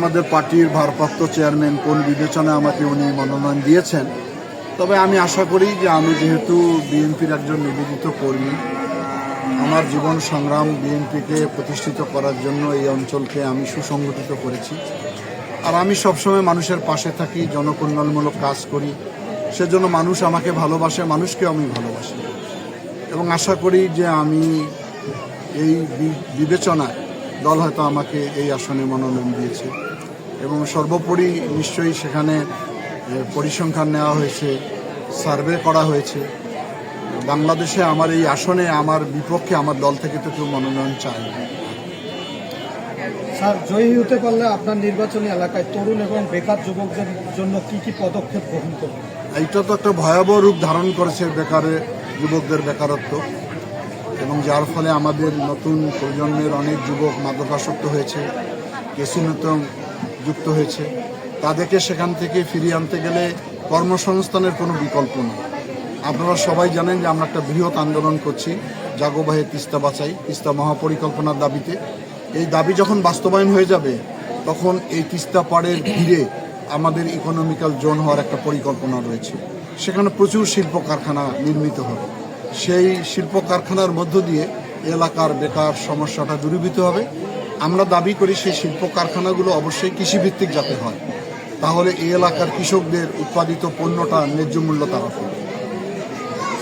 আমাদের পার্টির ভারপ্রাপ্ত চেয়ারম্যান কোন বিবেচনায় আমাকে উনি মনোনয়ন দিয়েছেন। তবে আমি আশা করি যে আমি যেহেতু বিএনপির একজন নিবেদিত কর্মী, আমার জীবন সংগ্রাম বিএনপিকে প্রতিষ্ঠিত করার জন্য এই অঞ্চলকে আমি সুসংগঠিত করেছি। আর আমি সবসময় মানুষের পাশে থাকি, জনকল্যাণমূলক কাজ করি, সেজন্য মানুষ আমাকে ভালোবাসে মানুষকে আমি ভালোবাসি। এবং আশা করি যে আমি এই বিবেচনায় দল হয়তো আমাকে এই আসনে মনোনয়ন দিয়েছে। এবং সর্বোপরি নিশ্চয়ই সেখানে পরিসংখ্যান নেওয়া হয়েছে সার্ভে করা হয়েছে। বাংলাদেশে আমার এই আসনে আমার বিপক্ষে আমার দল থেকে তো কেউ মনোনয়ন চায় না। স্যার জয়ী হতে পারলে আপনার নির্বাচনী এলাকায় তরুণ এবং বেকার যুবকদের জন্য কি কি পদক্ষেপ গ্রহণ করবেন? এইটা তো একটা ভয়াবহ রূপ ধারণ করেছে বেকারে যুবকদের বেকারত্ব। এবং যার ফলে আমাদের নতুন প্রজন্মের অনেক যুবক মাদকাসক্ত হয়েছে কেসিনতে যুক্ত হয়েছে। তাদেরকে সেখান থেকে ফিরিয়ে আনতে গেলে কর্মসংস্থানের কোনো বিকল্প নেই। আপনারা সবাই জানেন যে আমরা একটা বৃহৎ আন্দোলন করছি জাগোবাহে তিস্তা বাঁচাই তিস্তা মহাপরিকল্পনার দাবিতে। এই দাবি যখন বাস্তবায়ন হয়ে যাবে, তখন এই তিস্তা পাড়ের ঘিরে আমাদের ইকোনমিক্যাল জোন হওয়ার একটা পরিকল্পনা রয়েছে। সেখানে প্রচুর শিল্প কারখানা নির্মিত হবে। সেই শিল্প কারখানার মধ্য দিয়ে এলাকার বেকার সমস্যাটা দূরীভূত হবে। আমরা দাবি করি সেই শিল্প কারখানাগুলো অবশ্যই কৃষিভিত্তিক যাতে হয়। তাহলে এই এলাকার কৃষকদের উৎপাদিত পণ্যটা ন্যায্য মূল্য তারা পাবে।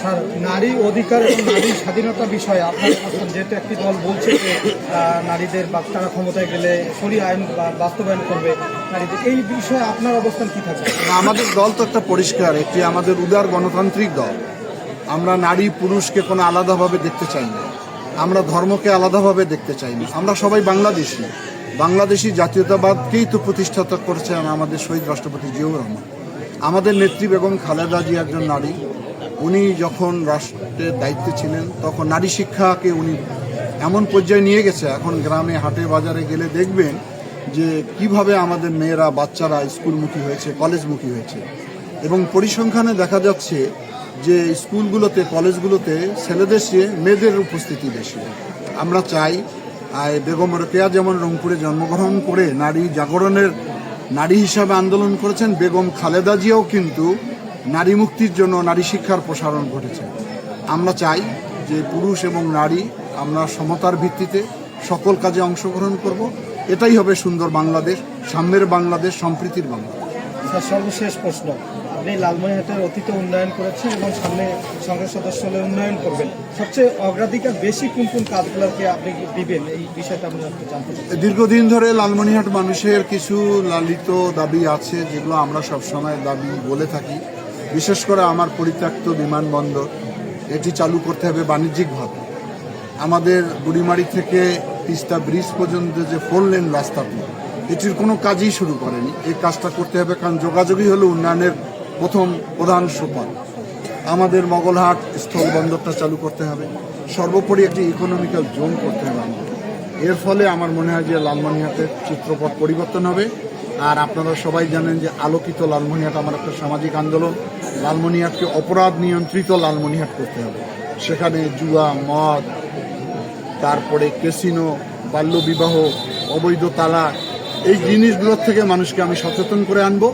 স্যার নারী অধিকার এবং নারী স্বাধীনতা বিষয়ে আপনার যেহেতু একটি দল বলছে যে নারীদের বা তারা ক্ষমতায় গেলে সরি আইন বাস্তবায়ন করবে নারীদের এই বিষয়ে আপনার অবস্থান কি থাকবে? আমাদের দল তো একটা পরিষ্কার একটি আমাদের উদার গণতান্ত্রিক দল। আমরা নারী পুরুষকে কোনো আলাদাভাবে দেখতে চাই না। আমরা ধর্মকে আলাদাভাবে দেখতে চাই না। আমরা সবাই বাংলাদেশি। বাংলাদেশি জাতীয়তাবাদকেই তো প্রতিষ্ঠাতা করেছেন আমাদের শহীদ রাষ্ট্রপতি জিয়াউর রহমান। আমাদের নেত্রী বেগম খালেদা জিয়া একজন নারী। উনি যখন রাষ্ট্রের দায়িত্বে ছিলেন, তখন নারী শিক্ষাকে উনি এমন পর্যায়ে নিয়ে গেছে, এখন গ্রামে, হাটে, বাজারে গেলে দেখবেন যে কীভাবে আমাদের মেয়েরা, বাচ্চারা স্কুলমুখী হয়েছে, কলেজমুখী হয়েছে। এবং পরিসংখ্যানে দেখা যাচ্ছে যে স্কুলগুলোতে, কলেজগুলোতে ছেলেদের চেয়ে মেয়েদের উপস্থিতি বেশি। আমরা চাই বেগম রোকেয়া যেমন রংপুরে জন্মগ্রহণ করে নারী জাগরণের নারী হিসাবে আন্দোলন করেছেন, বেগম খালেদা জিয়াও কিন্তু নারী মুক্তির জন্য নারী শিক্ষার প্রসারণ ঘটেছে। আমরা চাই যে পুরুষ এবং নারী আমরা সমতার ভিত্তিতে সকল কাজে অংশগ্রহণ করব। এটাই হবে সুন্দর বাংলাদেশ সাম্যের বাংলাদেশ, সম্প্রীতির বাংলাদেশ। সর্বশেষ প্রশ্ন। আপনি লালমনিরহাটের অতীতে উন্নয়ন করেছেন এবং সামনে সংসদ সদস্য হলে উন্নয়ন করবেন। সবচেয়ে অগ্রাধিকার বেশি কোন কোন কাজগুলোকে আপনি দিবেন? এই বিষয়টা আমরা জানতে চাই। দীর্ঘদিন ধরে লালমনিরহাট মানুষের কিছু লালিত দাবি আছে, যেগুলো আমরা সবসময় দাবি বলে থাকি। বিশেষ করে আমার পরিত্যক্ত বিমানবন্দর, এটি চালু করতে হবে বাণিজ্যিকভাবে। আমাদের বুড়িমারি থেকে তিস্তা ব্রিজ পর্যন্ত যে ফোর লেন রাস্তাটি, এটির কোনো কাজই শুরু করেনি। এই কাজটা করতে হবে কারণ যোগাযোগই হলো উন্নয়নের প্রথম প্রধান সোপান। আমাদের মগলহাট স্থল বন্দরটা চালু করতে হবে। সর্বোপরি একটি ইকোনমিক্যাল জোন করতে হবে এর ফলে আমার মনে হয় যে লালমনিহাটের চিত্রপট পরিবর্তন হবে। আর আপনারা সবাই জানেন যে আলোকিত লালমনিহাট আমার একটা সামাজিক আন্দোলন। লালমনিহাটকে অপরাধ নিয়ন্ত্রিত লালমনিহাট করতে হবে। সেখানে জুয়া, মদ, তারপরে কেসিনো বাল্যবিবাহ, অবৈধ তালাক এই জিনিসগুলোর থেকে মানুষকে আমি সচেতন করে আনব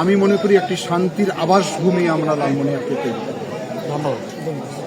আমি মনে করি একটি শান্তির আবাসভূমি আমরা তৈরি করব। ধন্যবাদ